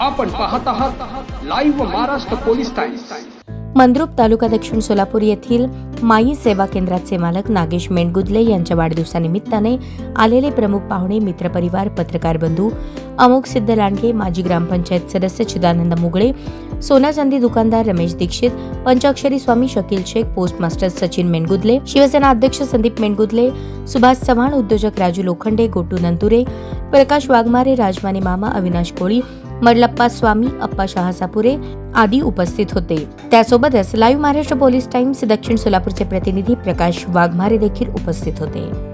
आपण पाहत आहात live Maharashtra police times Mandrup taluka Dakshin Solapur येथील माई सेवा केंद्राचे मालक नागेश मेंडगुदले यांच्या वाढदिवसानिमित्ताने आलेले प्रमुख पाहुणे मित्रपरिवार पत्रकार बंधू अमोक सिद्ध लांडगे माजी ग्रामपंचायत सदस्य चिदानंद मुगळे सोना चांदी दुकानदार रमेश दीक्षित पंचाक्षरी स्वामी शकील शेख पोस्ट मास्टर सचिन मेंडगुदले शिवसेना अध्यक्ष संदीप मेंडगुदले सुभाष चव्हाण उद्योजक राजू लोखंडे गोटू नंतुरे प्रकाश वाघमारे राजमाने मामा अविनाश कोळी मडलप्पा स्वामी अप्पा शहासापुरे आदी उपस्थित होते. त्यासोबतच लाईव्ह महाराष्ट्र पोलीस टाइम्स दक्षिण सोलापूरचे प्रतिनिधी प्रकाश वाघमारे देखील उपस्थित होते.